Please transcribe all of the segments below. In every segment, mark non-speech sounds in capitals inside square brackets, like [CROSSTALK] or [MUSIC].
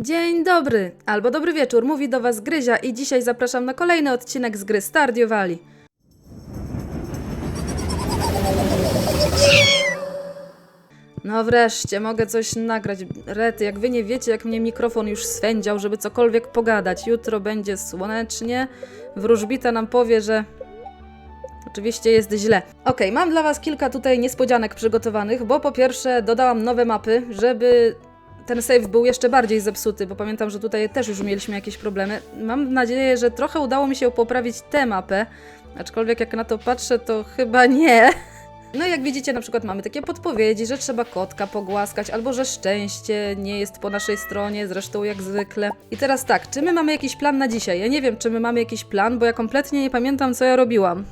Dzień dobry, albo dobry wieczór, mówi do Was Gryzia i dzisiaj zapraszam na kolejny odcinek z gry Stardew Valley. No wreszcie, mogę coś nagrać. Rety, jak wy nie wiecie, jak mnie mikrofon już swędział, żeby cokolwiek pogadać. Jutro będzie słonecznie. Wróżbita nam powie, że Oczywiście jest źle. Okej, mam dla Was kilka tutaj niespodzianek przygotowanych, bo po pierwsze dodałam nowe mapy, żeby ten save był jeszcze bardziej zepsuty, bo pamiętam, że tutaj też już mieliśmy jakieś problemy. Mam nadzieję, że trochę udało mi się poprawić tę mapę, aczkolwiek jak na to patrzę, to chyba nie. No i jak widzicie, na przykład mamy takie podpowiedzi, że trzeba kotka pogłaskać, albo że szczęście nie jest po naszej stronie, zresztą jak zwykle. I teraz tak, czy my mamy jakiś plan na dzisiaj? Ja nie wiem, czy my mamy jakiś plan, bo ja kompletnie nie pamiętam, co ja robiłam.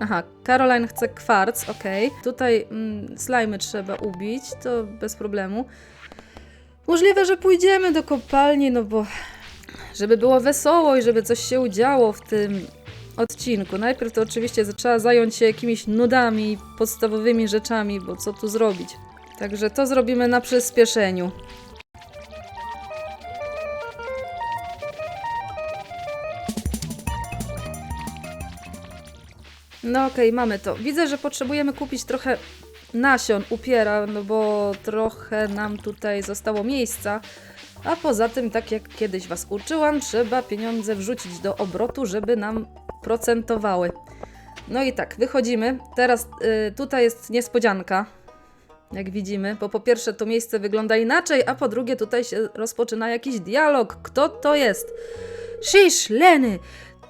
Aha, Caroline chce kwarc, okej. Tutaj mm, slajmy trzeba ubić, to bez problemu. Możliwe, że pójdziemy do kopalni, no bo żeby było wesoło i żeby coś się działo w tym odcinku. Najpierw to oczywiście trzeba zająć się jakimiś nudami, podstawowymi rzeczami, bo co tu zrobić. Także to zrobimy na przyspieszeniu. No okej, mamy to. Widzę, że potrzebujemy kupić trochę nasion upiera, no bo trochę nam tutaj zostało miejsca. A poza tym, tak jak kiedyś Was uczyłam, trzeba pieniądze wrzucić do obrotu, żeby nam procentowały. No i tak, wychodzimy. Teraz y, tutaj jest niespodzianka, jak widzimy, bo po pierwsze to miejsce wygląda inaczej, a po drugie tutaj się rozpoczyna jakiś dialog. Kto to jest? Szysz, Leny!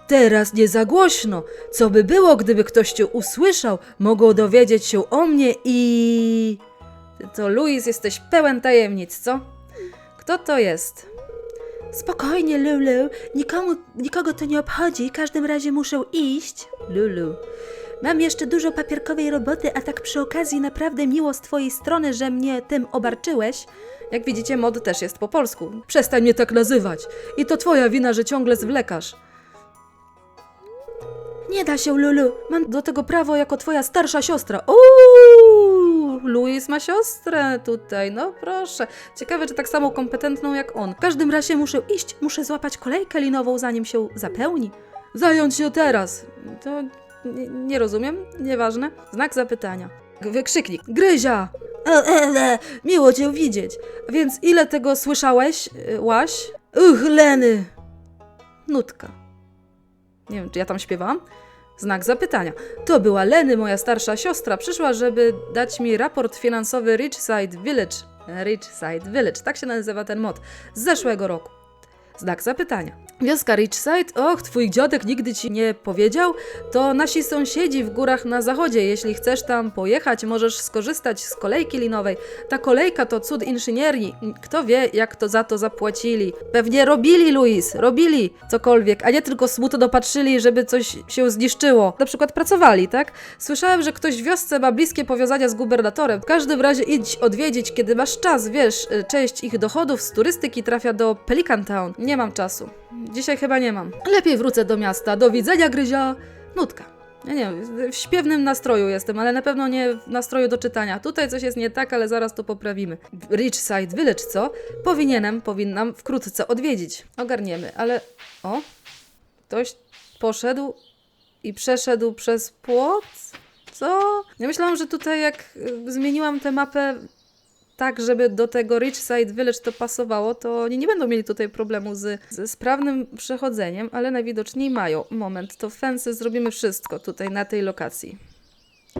Teraz nie za głośno. Co by było, gdyby ktoś cię usłyszał? Mogą dowiedzieć się o mnie i... To Louis, jesteś pełen tajemnic, co? Kto to jest? Spokojnie, Lulu. Nikomu, nikogo to nie obchodzi. W każdym razie muszę iść. Lulu. Mam jeszcze dużo papierkowej roboty, a tak przy okazji naprawdę miło z twojej strony, że mnie tym obarczyłeś. Jak widzicie, mod też jest po polsku. Przestań mnie tak nazywać. I to twoja wina, że ciągle zwlekasz. Nie da się, Lulu. Mam do tego prawo jako twoja starsza siostra. Uuu, Louis ma siostrę tutaj, no proszę. Ciekawe, czy tak samo kompetentną jak on. W każdym razie muszę iść. Muszę złapać kolejkę linową, zanim się zapełni. Zająć się teraz. To nie, nie rozumiem, nieważne. Znak zapytania. Wykrzyknik. Gryzia! E, e, e, miło cię widzieć. Więc ile tego słyszałeś, y, łaś? Uch, Leny! Nutka. Nie wiem, czy ja tam śpiewałam. Znak zapytania. To była Leny, moja starsza siostra. Przyszła, żeby dać mi raport finansowy Richside Village. Richside Village, tak się nazywa ten mod. Z zeszłego roku. Znak zapytania. Wioska Richside? Och, twój dziadek nigdy ci nie powiedział? To nasi sąsiedzi w górach na zachodzie. Jeśli chcesz tam pojechać, możesz skorzystać z kolejki linowej. Ta kolejka to cud inżynierii. Kto wie, jak to za to zapłacili. Pewnie robili, Luis, robili cokolwiek, a nie tylko smutno patrzyli, żeby coś się zniszczyło. Na przykład pracowali, tak? Słyszałem, że ktoś w wiosce ma bliskie powiązania z gubernatorem. W każdym razie idź odwiedzić, kiedy masz czas, wiesz, y, część ich dochodów z turystyki trafia do Pelican Town. Nie mam czasu. Dzisiaj chyba nie mam. Lepiej wrócę do miasta. Do widzenia, Gryzia. Nutka. Ja nie wiem, w śpiewnym nastroju jestem, ale na pewno nie w nastroju do czytania. Tutaj coś jest nie tak, ale zaraz to poprawimy. Richside Village, co? Powinienem, powinnam wkrótce odwiedzić. Ogarniemy, ale... O! Ktoś poszedł i przeszedł przez płot? Co? Ja myślałam, że tutaj jak y, zmieniłam tę mapę tak, żeby do tego Richside Village to pasowało, to oni nie będą mieli tutaj problemu z, ze sprawnym przechodzeniem, ale najwidoczniej mają. Moment, to fence zrobimy wszystko tutaj na tej lokacji.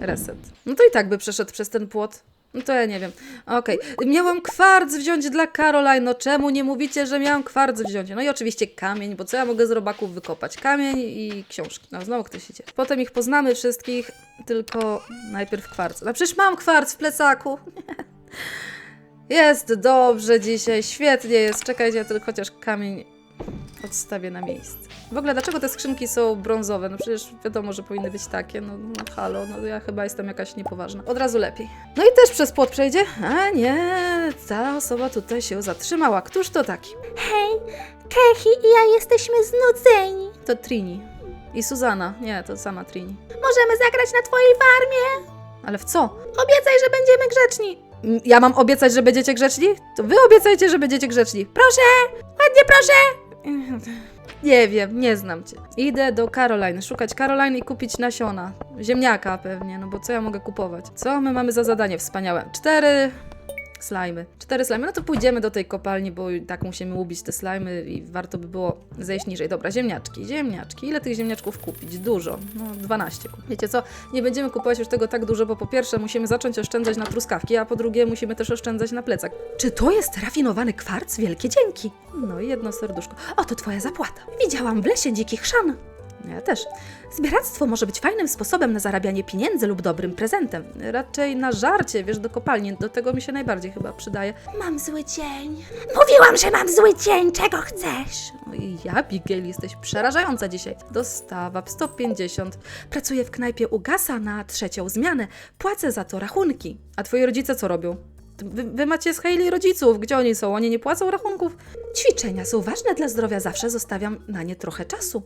Reset. No to i tak by przeszedł przez ten płot. No to ja nie wiem. Okej. Miałam kwarc wziąć dla Caroline. No czemu nie mówicie, że miałam kwarc wziąć? No i oczywiście kamień, bo co ja mogę z robaków wykopać? Kamień i książki. No znowu ktoś idzie. Potem ich poznamy wszystkich, tylko najpierw kwarc. No przecież mam kwarc w plecaku. [LAUGHS] Jest dobrze dzisiaj, świetnie jest. Czekajcie, ja tylko chociaż kamień odstawię na miejsce. W ogóle, dlaczego te skrzynki są brązowe? No przecież wiadomo, że powinny być takie. No, no halo, no ja chyba jestem jakaś niepoważna. Od razu lepiej. No i też przez płot przejdzie? A nie, ta osoba tutaj się zatrzymała. Któż to taki? Hej, Kechi i ja jesteśmy znudzeni. To Trini. I Suzana. Nie, to sama Trini. Możemy zagrać na twojej farmie? Ale w co? Obiecaj, że będziemy grzeczni. Ja mam obiecać, że będziecie grzeczni? To wy obiecajcie, że będziecie grzeczni. Proszę! Ładnie proszę! Nie wiem, nie znam cię. Idę do Caroline, szukać Caroline i kupić nasiona. Ziemniaka pewnie, no bo co ja mogę kupować? Co my mamy za zadanie wspaniałe? Cztery slajmy. Cztery slajmy, no to pójdziemy do tej kopalni, bo tak musimy ubić te slajmy i warto by było zejść niżej. Dobra, ziemniaczki, ziemniaczki. Ile tych ziemniaczków kupić? Dużo. No 12. Wiecie co, nie będziemy kupować już tego tak dużo, bo po pierwsze musimy zacząć oszczędzać na truskawki, a po drugie musimy też oszczędzać na plecak. Czy to jest rafinowany kwarc? Wielkie dzięki. No i jedno serduszko. Oto twoja zapłata. Widziałam w lesie dzikich szan. Ja też. Zbieractwo może być fajnym sposobem na zarabianie pieniędzy lub dobrym prezentem. Raczej na żarcie, wiesz, do kopalni. Do tego mi się najbardziej chyba przydaje. Mam zły dzień. Mówiłam, że mam zły dzień. Czego chcesz? No i ja, Abigail, jesteś przerażająca dzisiaj. Dostawa 150. Pracuję w knajpie u Gasa na trzecią zmianę. Płacę za to rachunki. A twoi rodzice co robią? Wy, wy macie z Hailey rodziców. Gdzie oni są? Oni nie płacą rachunków? Ćwiczenia są ważne dla zdrowia, zawsze zostawiam na nie trochę czasu.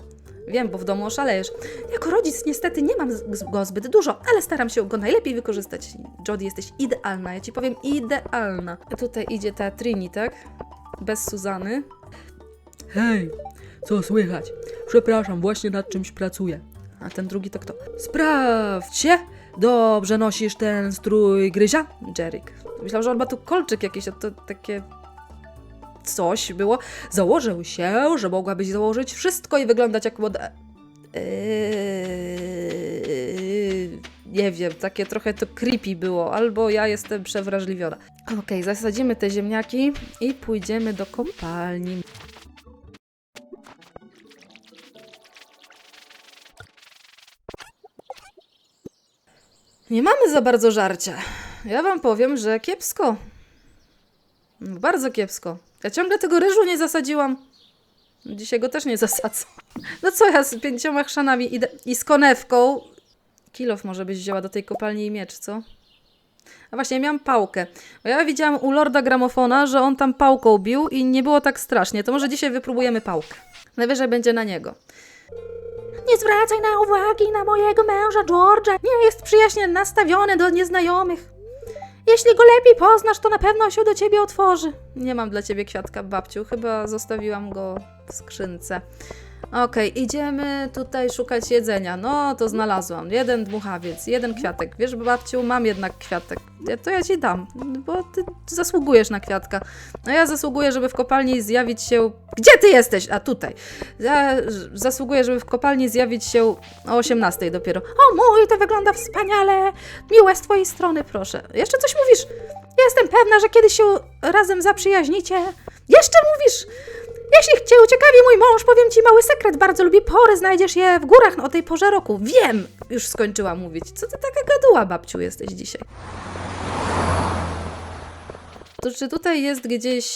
Wiem, bo w domu oszalejesz. Jako rodzic niestety nie mam go zbyt dużo, ale staram się go najlepiej wykorzystać. Jodie, jesteś idealna. Ja ci powiem, idealna. Tutaj idzie ta Trini, tak? Bez Suzany. Hej, co słychać? Przepraszam, właśnie nad czymś pracuję. A ten drugi to kto? Sprawdźcie! Dobrze nosisz ten strój gryzia? Jerick. Myślał, że on ma tu kolczyk jakiś, a to takie coś było. Założył się, że mogłabyś założyć Wszystko i wyglądać jak moda... Eee, nie wiem, takie trochę to creepy było, albo ja jestem przewrażliwiona. Okej, zasadzimy te ziemniaki i pójdziemy do kopalni. Nie mamy za bardzo żarcia. Ja wam powiem, że kiepsko. Bardzo kiepsko. Ja ciągle tego ryżu nie zasadziłam. Dzisiaj go też nie zasadzę. No co ja z pięcioma chrzanami idę i z konewką. Kilof może byś wzięła do tej kopalni i miecz, co? A właśnie, ja miałam pałkę. Bo ja widziałam u Lorda Gramofona, że on tam pałką bił i nie było tak strasznie. To może dzisiaj wypróbujemy pałkę. Najwyżej będzie na niego. Nie zwracaj na uwagi na mojego męża George'a. Nie jest przyjaźnie nastawiony do nieznajomych. Jeśli go lepiej poznasz, to na pewno się do ciebie otworzy. Nie mam dla ciebie kwiatka, babciu. Chyba zostawiłam go w skrzynce. Okej, idziemy tutaj szukać jedzenia. No, to znalazłam. Jeden dmuchawiec, jeden kwiatek. Wiesz, babciu, mam jednak kwiatek. To ja ci dam, bo ty zasługujesz na kwiatka. No ja zasługuję, żeby w kopalni zjawić się... Gdzie ty jesteś? A tutaj. Ja zasługuję, żeby w kopalni zjawić się o 18 dopiero. O mój, to wygląda wspaniale. Miłe z twojej strony, proszę. Jeszcze coś mówisz? Jestem pewna, że kiedyś się razem zaprzyjaźnicie. Jeszcze mówisz? Jeśli cię uciekawi mój mąż, powiem ci mały sekret. Bardzo lubi pory, znajdziesz je w górach o tej porze roku. Wiem, już skończyłam mówić. Co ty taka gaduła, babciu, jesteś dzisiaj? To czy tutaj jest gdzieś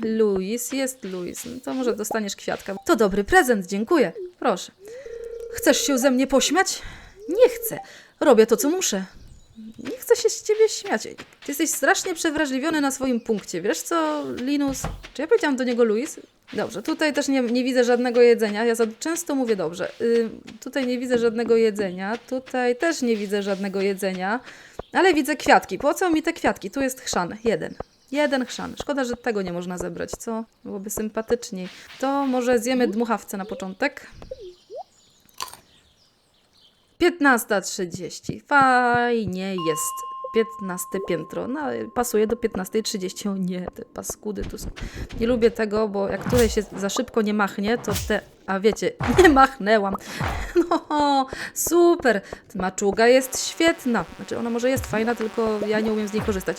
Louis? Jest Louis. No to może dostaniesz kwiatka. To dobry prezent, dziękuję. Proszę. Chcesz się ze mnie pośmiać? Nie chcę. Robię to, co muszę. Nie chcę się z ciebie śmiać. Ty jesteś strasznie przewrażliwiony na swoim punkcie. Wiesz co, Linus? Czy ja powiedziałam do niego Louis? Dobrze, tutaj też nie, nie widzę żadnego jedzenia. Ja za często mówię dobrze. Y, tutaj nie widzę żadnego jedzenia. Tutaj też nie widzę żadnego jedzenia. Ale widzę kwiatki. Po co mi te kwiatki? Tu jest chrzan. Jeden. Jeden chrzan. Szkoda, że tego nie można zebrać, co? Byłoby sympatyczniej. To może zjemy dmuchawce na początek. 15.30. Fajnie jest. 15 piętro. No, pasuje do 15.30. O nie, te paskudy tu są. Nie lubię tego, bo jak tutaj się za szybko nie machnie, to te... A wiecie, [LAUGHS] nie machnęłam. [LAUGHS] No, super. Maczuga jest świetna. Znaczy, ona może jest fajna, tylko ja nie umiem z niej korzystać.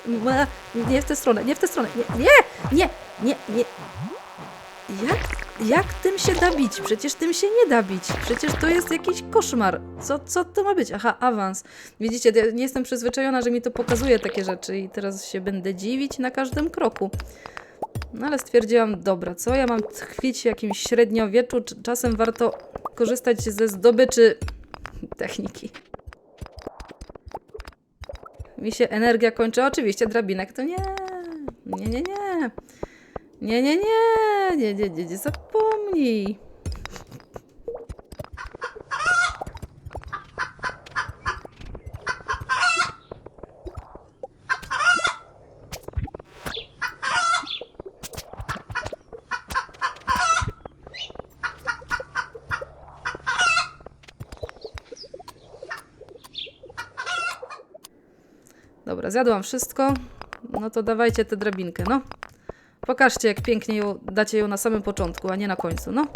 Nie w tę stronę, nie w tę stronę. Nie, nie, nie, nie, nie. Jak, jak tym się da bić? Przecież tym się nie da bić. Przecież to jest jakiś koszmar. Co, co to ma być? Aha, awans. Widzicie, ja nie jestem przyzwyczajona, że mi to pokazuje takie rzeczy i teraz się będę dziwić na każdym kroku. No ale stwierdziłam, dobra, co ja mam tkwić w jakimś średniowieczu? Czasem warto korzystać ze zdobyczy techniki. Mi się energia kończy. Oczywiście drabinek to nie. Nie, nie, nie. Nie, nie, nie, nie, nie, nie, nie zapomnij. Dobra, zjadłam wszystko. No to dawajcie tę drabinkę, no. Pokażcie, jak pięknie ją, dacie ją na samym początku, a nie na końcu, no.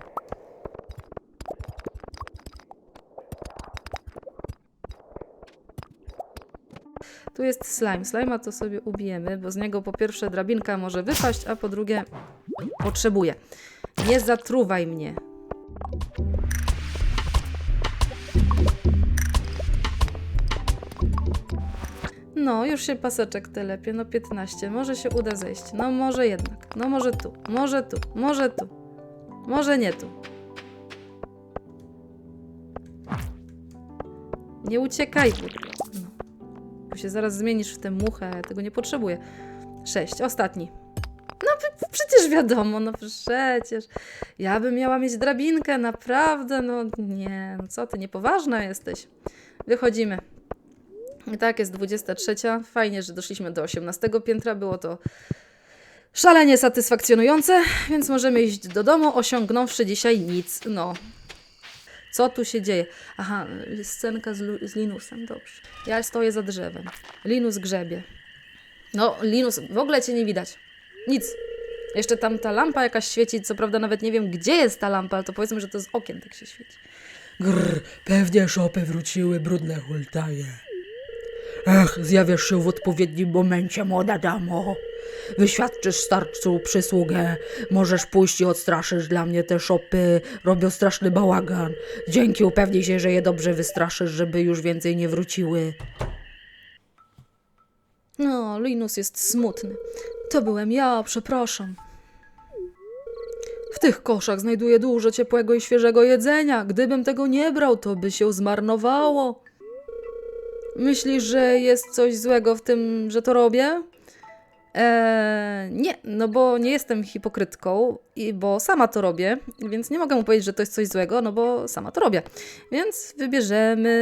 Tu jest slime. Slima to sobie ubijemy, bo z niego po pierwsze drabinka może wypaść, a po drugie potrzebuje. Nie zatruwaj mnie. No, już się paseczek telepie, no 15, może się uda zejść, no może jednak, no może tu, może tu, może tu, może nie tu. Nie uciekaj, no. Bo się zaraz zmienisz w tę muchę, ja tego nie potrzebuję. 6, ostatni. No przecież wiadomo, no przecież. Ja bym miała mieć drabinkę, naprawdę, no nie, no co ty, niepoważna jesteś. Wychodzimy. Tak jest 23. Fajnie, że doszliśmy do 18 piętra. Było to szalenie satysfakcjonujące, więc możemy iść do domu, osiągnąwszy dzisiaj nic. No. Co tu się dzieje? Aha, scenka z, z Linusem, dobrze. Ja stoję za drzewem. Linus grzebie. No, Linus, w ogóle cię nie widać. Nic. Jeszcze tam ta lampa jakaś świeci, co prawda nawet nie wiem, gdzie jest ta lampa, ale to powiedzmy, że to z okien tak się świeci. Grr, pewnie szopy wróciły, brudne hultaje. Ech, zjawiasz się w odpowiednim momencie, młoda damo. Wyświadczysz starcu przysługę, możesz pójść i odstraszysz dla mnie te szopy, robią straszny bałagan. Dzięki upewnij się, że je dobrze wystraszysz, żeby już więcej nie wróciły. No, Linus jest smutny. To byłem ja, przepraszam. W tych koszach znajduję dużo ciepłego i świeżego jedzenia. Gdybym tego nie brał, to by się zmarnowało. Myślisz, że jest coś złego w tym, że to robię? Eee, nie, no bo nie jestem hipokrytką, i bo sama to robię, więc nie mogę mu powiedzieć, że to jest coś złego, no bo sama to robię. Więc wybierzemy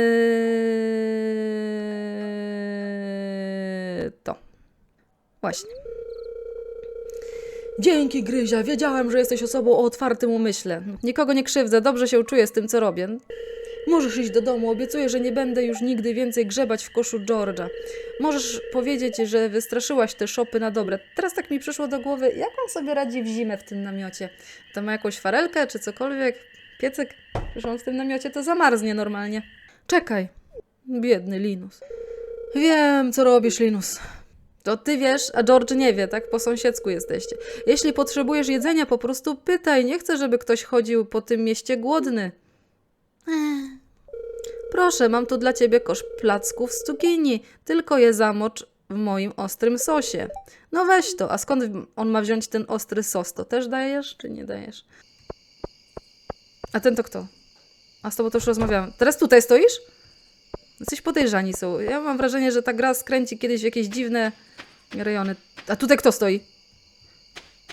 to. Właśnie. Dzięki, Gryzia. Wiedziałem, że jesteś osobą o otwartym umyśle. Nikogo nie krzywdzę, dobrze się czuję z tym, co robię. Możesz iść do domu, obiecuję, że nie będę już nigdy więcej grzebać w koszu George'a. Możesz powiedzieć, że wystraszyłaś te szopy na dobre. Teraz tak mi przyszło do głowy, jak on sobie radzi w zimę w tym namiocie? Tam ma jakąś farelkę czy cokolwiek? Piecyk? Przecież on w tym namiocie to zamarznie normalnie. Czekaj. Biedny Linus. Wiem, co robisz, Linus. To ty wiesz, a George nie wie, tak? Po sąsiedzku jesteście. Jeśli potrzebujesz jedzenia, po prostu pytaj. Nie chcę, żeby ktoś chodził po tym mieście głodny. Proszę, mam tu dla ciebie kosz placków z cukinii. Tylko je zamocz w moim ostrym sosie. No weź to. A skąd on ma wziąć ten ostry sos? To też dajesz, czy nie dajesz? A ten to kto? A z tobą to już rozmawiałam. Teraz tutaj stoisz? Coś podejrzani są. Ja mam wrażenie, że ta gra skręci kiedyś w jakieś dziwne rejony. A tutaj kto stoi?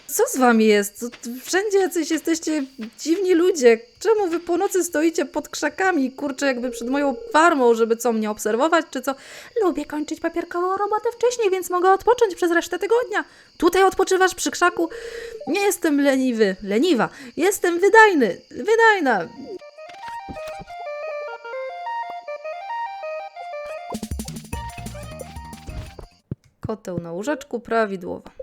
Co z wami jest? Wszędzie jacyś jesteście dziwni ludzie. Czemu wy po nocy stoicie pod krzakami, kurczę, jakby przed moją farmą, żeby co, mnie obserwować, czy co? Lubię kończyć papierkową robotę wcześniej, więc mogę odpocząć przez resztę tygodnia. Tutaj odpoczywasz przy krzaku? Nie jestem leniwy, leniwa. Jestem wydajny, wydajna. Koteł na łóżeczku, prawidłowo.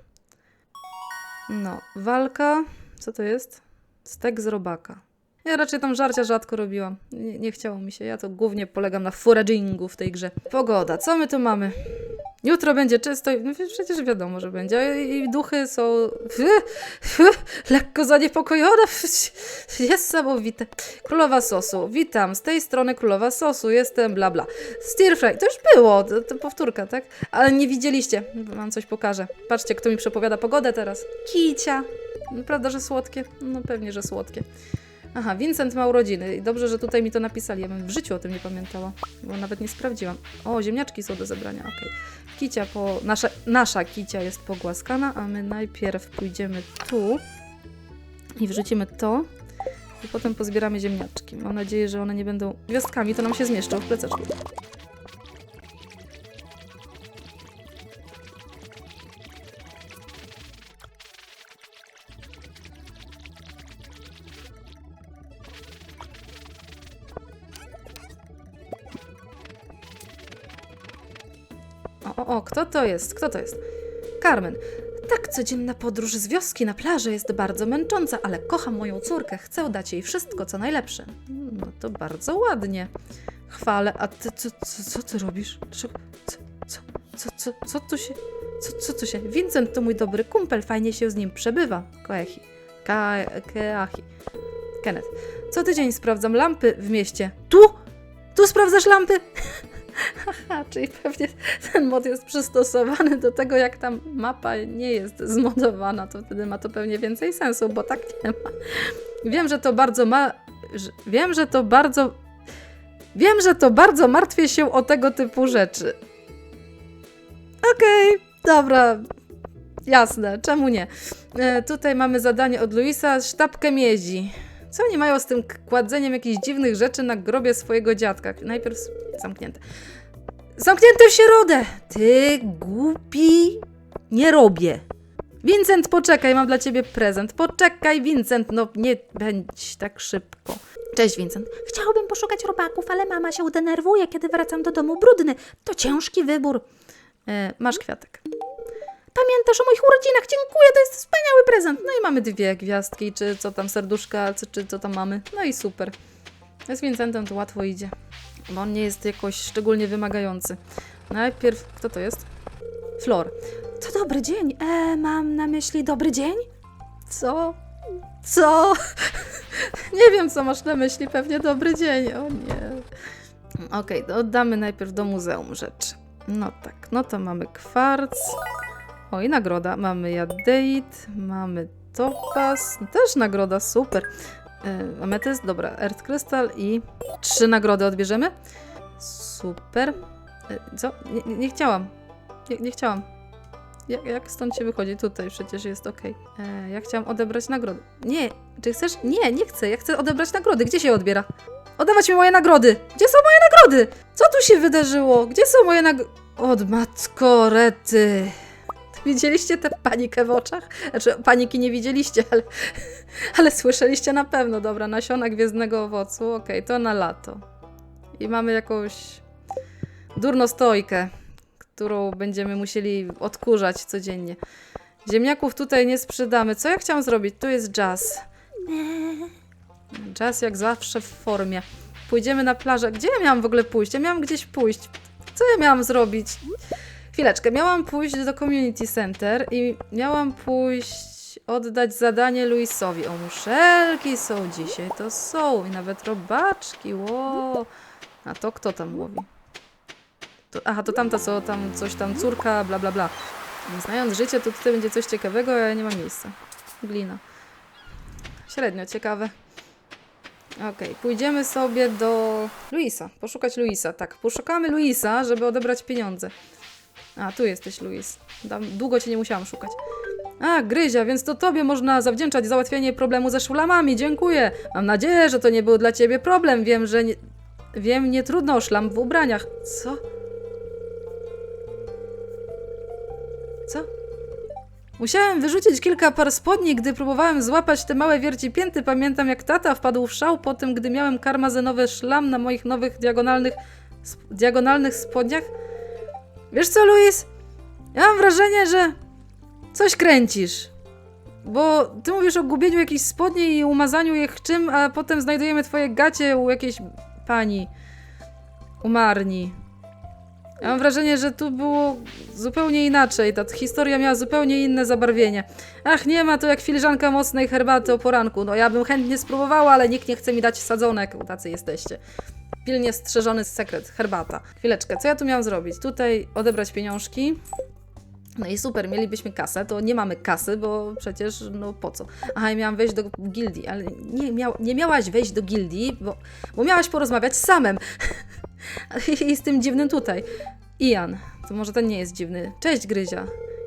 No, walka. Co to jest? Stek z robaka. Ja raczej tam żarcia rzadko robiłam. Nie, nie chciało mi się. Ja to głównie polegam na foragingu w tej grze. Pogoda. Co my tu mamy? Jutro będzie czysto. No przecież wiadomo, że będzie. I duchy są [LAUGHS] lekko zaniepokojone. [LAUGHS] Niesamowite. Królowa sosu. Witam. Z tej strony królowa sosu. Jestem bla bla. Stir. To już było. To, to powtórka, tak? Ale nie widzieliście. Wam coś pokażę. Patrzcie, kto mi przepowiada pogodę teraz. Kicia. Prawda, że słodkie? No pewnie, że słodkie. Aha, Vincent ma urodziny. I dobrze, że tutaj mi to napisali. Ja bym w życiu o tym nie pamiętała, bo nawet nie sprawdziłam. O, ziemniaczki są do zebrania, okej. Kicia po... Nasza, nasza kicia jest pogłaskana, a my najpierw pójdziemy tu i wrzucimy to i potem pozbieramy ziemniaczki. Mam nadzieję, że one nie będą gwiazdkami, to nam się zmieszczą w plececzku. Kto to jest? Kto to jest? Carmen. Tak, codzienna podróż z wioski na plażę jest bardzo męcząca, ale kocham moją córkę, chcę dać jej wszystko, co najlepsze. No to bardzo ładnie. Chwalę, a ty co, co, co ty robisz? Co, co, co, co, co tu się... Co, co tu się... Vincent to mój dobry kumpel, fajnie się z nim przebywa. Koechi. Ka, Keachi. Kenneth. Co tydzień sprawdzam lampy w mieście. Tu? Tu sprawdzasz lampy? [LAUGHS] Haha, czyli pewnie ten mod jest przystosowany do tego, jak tam mapa nie jest zmodowana, to wtedy ma to pewnie więcej sensu, bo tak nie ma. Wiem, że to bardzo ma... Wiem, że to bardzo... Wiem, że to bardzo martwię się o tego typu rzeczy. Okej, dobra. Jasne, czemu nie? E, tutaj mamy zadanie od Luisa, sztabkę miedzi. Co oni mają z tym kładzeniem jakichś dziwnych rzeczy na grobie swojego dziadka? Najpierw zamknięte. Zamknięte w środę! Ty głupi... Nie robię. Vincent, poczekaj, mam dla ciebie prezent. Poczekaj, Vincent, no nie bądź tak szybko. Cześć, Vincent. Chciałbym poszukać robaków, ale mama się denerwuje, kiedy wracam do domu brudny. To ciężki wybór. E, masz kwiatek. Pamiętasz o moich urodzinach? Dziękuję, to jest wspaniały prezent. No i mamy dwie gwiazdki, czy co tam serduszka, czy, czy co tam mamy. No i super. Z Vincentem to łatwo idzie, bo on nie jest jakoś szczególnie wymagający. Najpierw, kto to jest? Flor. To dobry dzień. E, mam na myśli dobry dzień? Co? Co? [LAUGHS] nie wiem, co masz na myśli. Pewnie dobry dzień. O nie. Okej, to oddamy najpierw do muzeum rzeczy. No tak, no to mamy kwarc. O i nagroda. Mamy jadeit, mamy topaz. Też nagroda, super. Yy, ametyst, dobra, earth crystal i trzy nagrody odbierzemy. Super. Yy, co? Nie, nie, chciałam. Nie, nie chciałam. Jak, jak stąd się wychodzi? Tutaj przecież jest ok. E, ja chciałam odebrać nagrody. Nie, czy chcesz? Nie, nie chcę. Ja chcę odebrać nagrody. Gdzie się odbiera? Oddawać mi moje nagrody! Gdzie są moje nagrody? Co tu się wydarzyło? Gdzie są moje nagrody? Od matko rety. Widzieliście tę panikę w oczach? Znaczy, paniki nie widzieliście, ale, ale słyszeliście na pewno. Dobra, nasiona gwiezdnego owocu. Okej, to na lato. I mamy jakąś durnostojkę którą będziemy musieli odkurzać codziennie. Ziemniaków tutaj nie sprzedamy. Co ja chciałam zrobić? Tu jest jazz. Jazz jak zawsze w formie. Pójdziemy na plażę. Gdzie ja miałam w ogóle pójść? Ja miałam gdzieś pójść. Co ja miałam zrobić? Chwileczkę. Miałam pójść do Community Center i miałam pójść oddać zadanie Luisowi. O, muszelki są dzisiaj. To są. I nawet robaczki. Ło. A to kto tam łowi? To, aha, to tamta, co tam coś tam, córka, bla bla bla. Znając życie, to tutaj będzie coś ciekawego, a ja nie mam miejsca. Glina. Średnio ciekawe. Okej, pójdziemy sobie do Luisa. Poszukać Luisa. Tak, poszukamy Luisa, żeby odebrać pieniądze. A, tu jesteś, Luis. Długo cię nie musiałam szukać. A, Gryzia, więc to tobie można zawdzięczać załatwienie problemu ze szlamami. Dziękuję. Mam nadzieję, że to nie był dla ciebie problem. Wiem, że nie... Wiem, nie trudno o szlam w ubraniach. Co? Co? Musiałem wyrzucić kilka par spodni, gdy próbowałem złapać te małe wiercipięty. Pamiętam, jak tata wpadł w szał po tym, gdy miałem karmazenowy szlam na moich nowych diagonalnych, sp- diagonalnych spodniach. Wiesz co, Luis? Ja mam wrażenie, że coś kręcisz. Bo ty mówisz o gubieniu jakichś spodni i umazaniu ich czym, a potem znajdujemy twoje gacie u jakiejś pani. Umarni. Ja mam wrażenie, że tu było zupełnie inaczej. Ta historia miała zupełnie inne zabarwienie. Ach, nie ma to jak filiżanka mocnej herbaty o poranku. No ja bym chętnie spróbowała, ale nikt nie chce mi dać sadzonek. Tacy jesteście. Pilnie strzeżony sekret. Herbata. Chwileczkę, co ja tu miałam zrobić? Tutaj odebrać pieniążki. No i super, mielibyśmy kasę, to nie mamy kasy, bo przecież, no po co? Aha, i miałam wejść do gildii, ale nie, nie miałaś wejść do gildii, bo, bo miałaś porozmawiać z samem. [LAUGHS] I z tym dziwnym tutaj. Ian, to może ten nie jest dziwny. Cześć, Gryzia.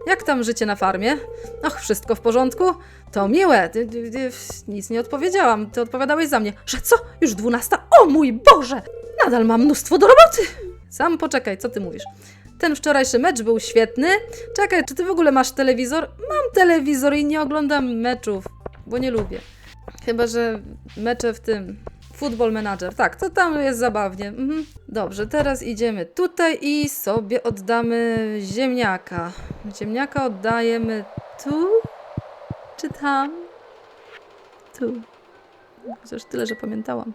Jak tam życie na farmie? Och, wszystko w porządku? To miłe. Ty, nic nie odpowiedziałam. Ty odpowiadałeś za mnie. Że co? Już dwunasta? O mój Boże! Nadal mam mnóstwo do roboty. Sam poczekaj, co ty mówisz? Ten wczorajszy mecz był świetny. Czekaj, czy ty w ogóle masz telewizor? Mam telewizor i nie oglądam meczów, bo nie lubię. Chyba, że mecze w tym, Football Manager. Tak, to tam jest zabawnie. Mhm. Dobrze, teraz idziemy tutaj i sobie oddamy ziemniaka. Ziemniaka oddajemy tu czy tam? Tu. Chociaż tyle, że pamiętałam.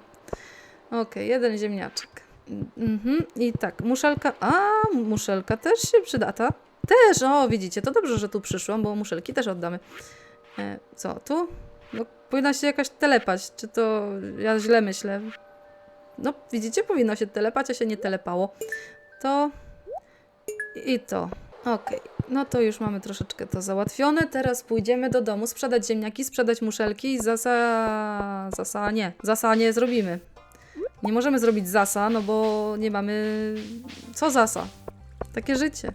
Okej, jeden ziemniaczek. Mhm. I tak, muszelka. A, muszelka też się przydata. Też, o, widzicie, to dobrze, że tu przyszłam, bo muszelki też oddamy. E, co, tu? No, powinna się jakaś telepać. Czy to ja źle myślę? No, widzicie, powinno się telepać, a się nie telepało. To i to. Okej, no to już mamy troszeczkę to załatwione. Teraz pójdziemy do domu, sprzedać ziemniaki, sprzedać muszelki i zasa... Zasa nie. Zasa nie zrobimy. Nie możemy zrobić zasa, no bo nie mamy... Co zasa? Takie życie.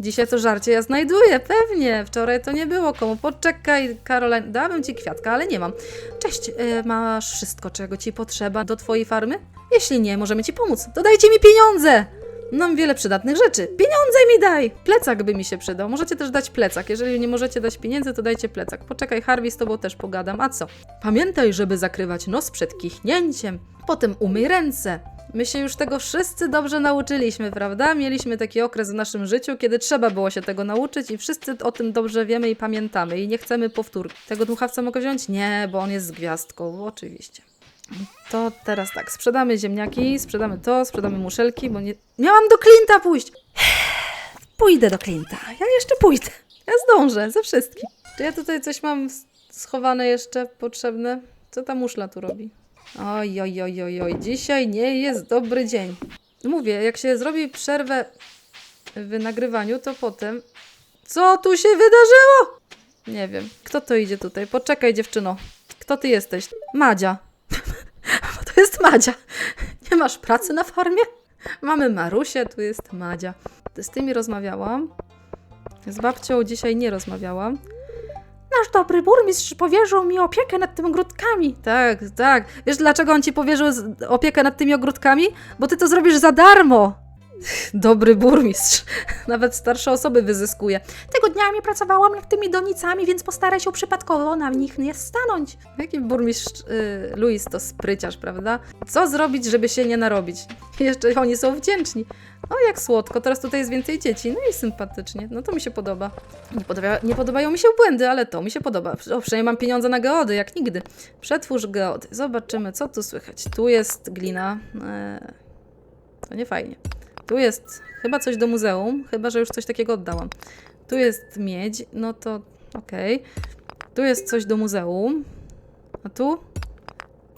Dzisiaj to żarcie ja znajduję, pewnie. Wczoraj to nie było komu. Poczekaj, Karolina. Dałabym ci kwiatka, ale nie mam. Cześć, e, masz wszystko, czego ci potrzeba do twojej farmy? Jeśli nie, możemy ci pomóc. Dodajcie mi pieniądze! Mam wiele przydatnych rzeczy. Pieniądze mi daj! Plecak by mi się przydał. Możecie też dać plecak. Jeżeli nie możecie dać pieniędzy, to dajcie plecak. Poczekaj, Harvey, z tobą też pogadam. A co? Pamiętaj, żeby zakrywać nos przed kichnięciem. Potem umyj ręce. My się już tego wszyscy dobrze nauczyliśmy, prawda? Mieliśmy taki okres w naszym życiu, kiedy trzeba było się tego nauczyć i wszyscy o tym dobrze wiemy i pamiętamy i nie chcemy powtórki. Tego dmuchawca mogę wziąć? Nie, bo on jest z gwiazdką, oczywiście. To teraz tak, sprzedamy ziemniaki, sprzedamy to, sprzedamy muszelki, bo nie... Miałam do Klinta pójść! [SIGHS] Pójdę do Klinta, ja jeszcze pójdę. Ja zdążę, ze wszystkim. Czy ja tutaj coś mam schowane jeszcze, potrzebne? Co ta muszla tu robi? Oj, oj, oj, oj, oj, dzisiaj nie jest dobry dzień. Mówię, jak się zrobi przerwę w nagrywaniu, to potem... Co tu się wydarzyło? Nie wiem. Kto to idzie tutaj? Poczekaj, dziewczyno. Kto ty jesteś? Madzia. [LAUGHS] Bo to jest Madzia. Nie masz pracy na farmie? Mamy Marusię, tu jest Madzia. Z tymi rozmawiałam. Z babcią dzisiaj nie rozmawiałam. Nasz dobry burmistrz powierzył mi opiekę nad tymi ogródkami. Tak, tak. Wiesz, dlaczego on ci powierzył opiekę nad tymi ogródkami? Bo ty to zrobisz za darmo. Dobry burmistrz. [LAUGHS] Nawet starsze osoby wyzyskuje. Tego dnia mi pracowałam nad tymi donicami, więc postaraj się przypadkowo na nich nie stanąć. Jaki burmistrz y, Luis to spryciarz, prawda? Co zrobić, żeby się nie narobić? [LAUGHS] Jeszcze oni są wdzięczni. O, jak słodko, teraz tutaj jest więcej dzieci, no i sympatycznie, no to mi się podoba. Nie, podoba, nie podobają mi się błędy, ale to mi się podoba. O, przynajmniej mam pieniądze na geody, jak nigdy. Przetwórz geody, zobaczymy, co tu słychać. Tu jest glina, eee, to nie fajnie. Tu jest chyba coś do muzeum, chyba, że już coś takiego oddałam. Tu jest miedź, no to okej. Tu jest coś do muzeum. A tu?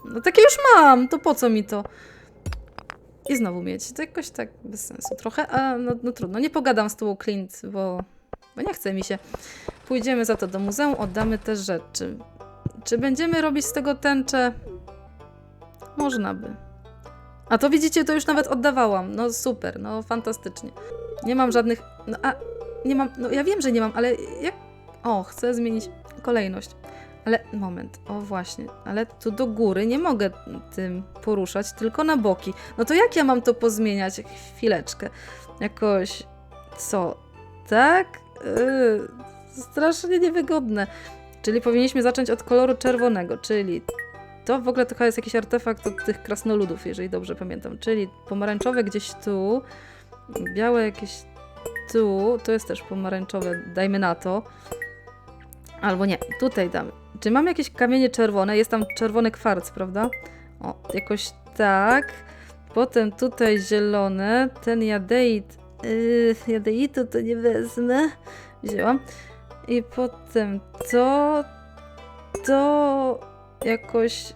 No takie już mam, to po co mi to? I znowu mieć. To jakoś tak bez sensu trochę, a no, no trudno. Nie pogadam z tobą Clint, bo, bo nie chce mi się. Pójdziemy za to do muzeum, oddamy te rzeczy. Czy będziemy robić z tego tęczę? Można by. A to widzicie, to już nawet oddawałam. No super, no fantastycznie. Nie mam żadnych. No a nie mam. No ja wiem, że nie mam, ale jak. O, chcę zmienić kolejność. Ale moment, o właśnie, ale tu do góry nie mogę tym poruszać, tylko na boki. No to jak ja mam to pozmieniać? Chwileczkę. Jakoś. Co? Tak? Yy, strasznie niewygodne. Czyli powinniśmy zacząć od koloru czerwonego, czyli to w ogóle chyba jest jakiś artefakt od tych krasnoludów, jeżeli dobrze pamiętam. Czyli pomarańczowe gdzieś tu, białe jakieś tu, to jest też pomarańczowe, dajmy na to. Albo nie, tutaj damy. Czy mam jakieś kamienie czerwone? Jest tam czerwony kwarc, prawda? O, jakoś tak. Potem tutaj zielone. Ten jadeit. Yy, jadeitu to nie wezmę. Wzięłam. I potem to. To jakoś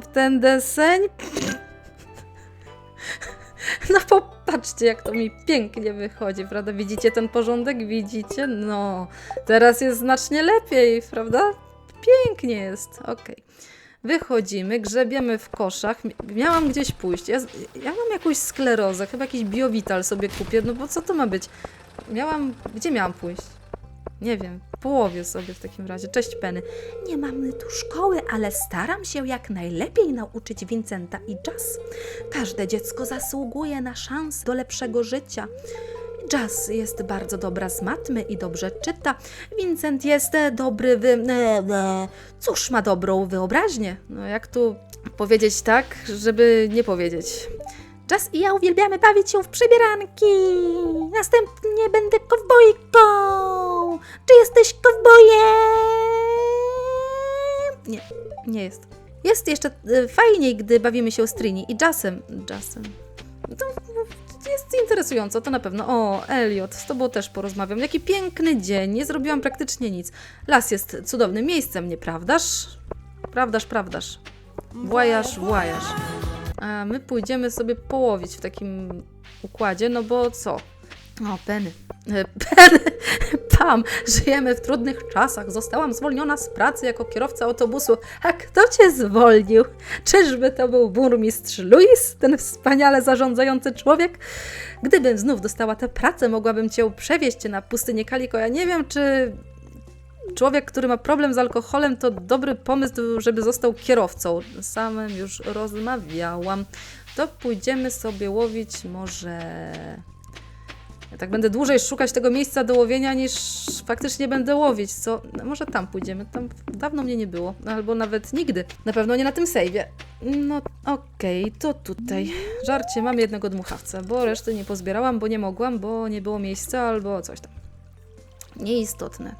w ten deseń. No popatrzcie, jak to mi pięknie wychodzi, prawda? Widzicie ten porządek? Widzicie? No, teraz jest znacznie lepiej, prawda? Pięknie jest, okej. Wychodzimy, grzebiemy w koszach. Mi- Miałam gdzieś pójść. Ja, ja mam jakąś sklerozę, chyba jakiś biowital sobie kupię, no bo co to ma być? Miałam, gdzie miałam pójść? Nie wiem, w połowie sobie w takim razie. Cześć Penny. Nie mamy tu szkoły, ale staram się jak najlepiej nauczyć Vincenta i Jazz. Każde dziecko zasługuje na szansę do lepszego życia. Jazz jest bardzo dobra z matmy i dobrze czyta. Vincent jest e, dobry w... E, e, cóż, ma dobrą wyobraźnię. No jak tu powiedzieć tak, żeby nie powiedzieć. Jazz i ja uwielbiamy bawić się w przebieranki. Następnie będę kowbojką. Czy jesteś kowbojem? Nie, nie jest. Jest jeszcze e, fajniej, gdy bawimy się z Trini i Jazzem. Jazzem. To jest interesująco, to na pewno. O, Elliot, z tobą też porozmawiam. Jaki piękny dzień, nie zrobiłam praktycznie nic. Las jest cudownym miejscem, nieprawdaż? Prawdaż, prawdaż. Włajasz, włajasz. A my pójdziemy sobie połowić w takim układzie, no bo co? O, Penny. Penny! Pam, żyjemy w trudnych czasach. Zostałam zwolniona z pracy jako kierowca autobusu. A kto cię zwolnił? Czyżby to był burmistrz Louis, ten wspaniale zarządzający człowiek? Gdybym znów dostała tę pracę, mogłabym cię przewieźć na pustynię Kaliko. Ja nie wiem, czy człowiek, który ma problem z alkoholem, to dobry pomysł, żeby został kierowcą. Samym już rozmawiałam. To pójdziemy sobie łowić może... Ja tak będę dłużej szukać tego miejsca do łowienia, niż faktycznie będę łowić, co? No może tam pójdziemy, tam dawno mnie nie było, albo nawet nigdy. Na pewno nie na tym sejwie. No okej, to tutaj. Żarcie, mam jednego dmuchawca, bo reszty nie pozbierałam, bo nie mogłam, bo nie było miejsca, albo coś tam. Nieistotne.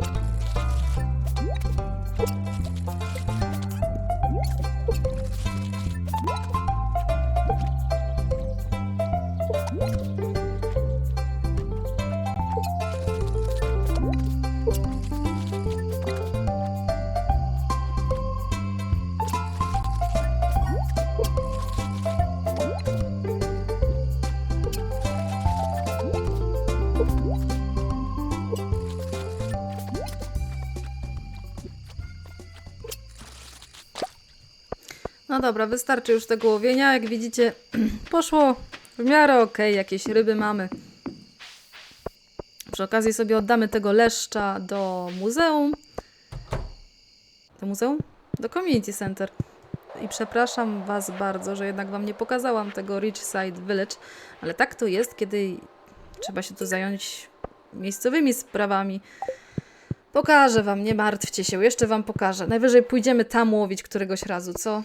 No dobra, wystarczy już tego łowienia. Jak widzicie, [CLEARS THROAT] poszło w miarę okej, jakieś ryby mamy. Przy okazji sobie oddamy tego leszcza do muzeum. Do muzeum? Do community center. I przepraszam Was bardzo, że jednak Wam nie pokazałam tego Richside Village, ale tak to jest, kiedy trzeba się tu zająć miejscowymi sprawami. Pokażę Wam, nie martwcie się, jeszcze Wam pokażę. Najwyżej pójdziemy tam łowić któregoś razu, co?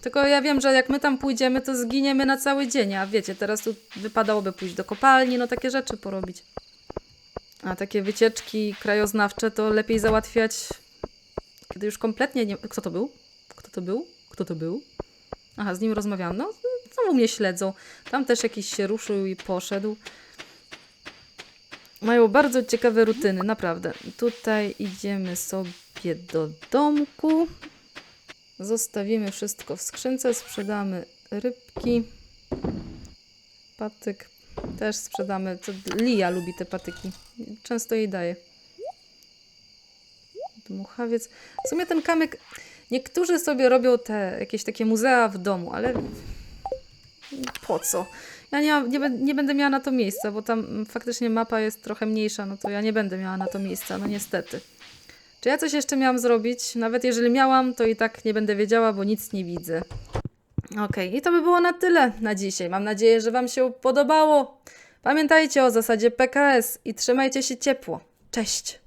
Tylko ja wiem, że jak my tam pójdziemy, to zginiemy na cały dzień, a wiecie, teraz tu wypadałoby pójść do kopalni, no takie rzeczy porobić. A takie wycieczki krajoznawcze to lepiej załatwiać, kiedy już kompletnie nie... Kto to był? Kto to był? Kto to był? Aha, z nim rozmawiałam. No, znowu mnie śledzą. Tam też jakiś się ruszył i poszedł. Mają bardzo ciekawe rutyny, naprawdę. Tutaj idziemy sobie do domku. Zostawimy wszystko w skrzynce, sprzedamy rybki. Patyk też sprzedamy. To Lia lubi te patyki. Często jej daje. Dmuchawiec. W sumie ten kamyk. Niektórzy sobie robią te jakieś takie muzea w domu, ale po co? Ja nie, mam, nie, bę- nie będę miała na to miejsca, bo tam faktycznie mapa jest trochę mniejsza, no to ja nie będę miała na to miejsca, no niestety. Czy ja coś jeszcze miałam zrobić? Nawet jeżeli miałam, to i tak nie będę wiedziała, bo nic nie widzę. Okej, i to by było na tyle na dzisiaj. Mam nadzieję, że Wam się podobało. Pamiętajcie o zasadzie PKS i trzymajcie się ciepło. Cześć!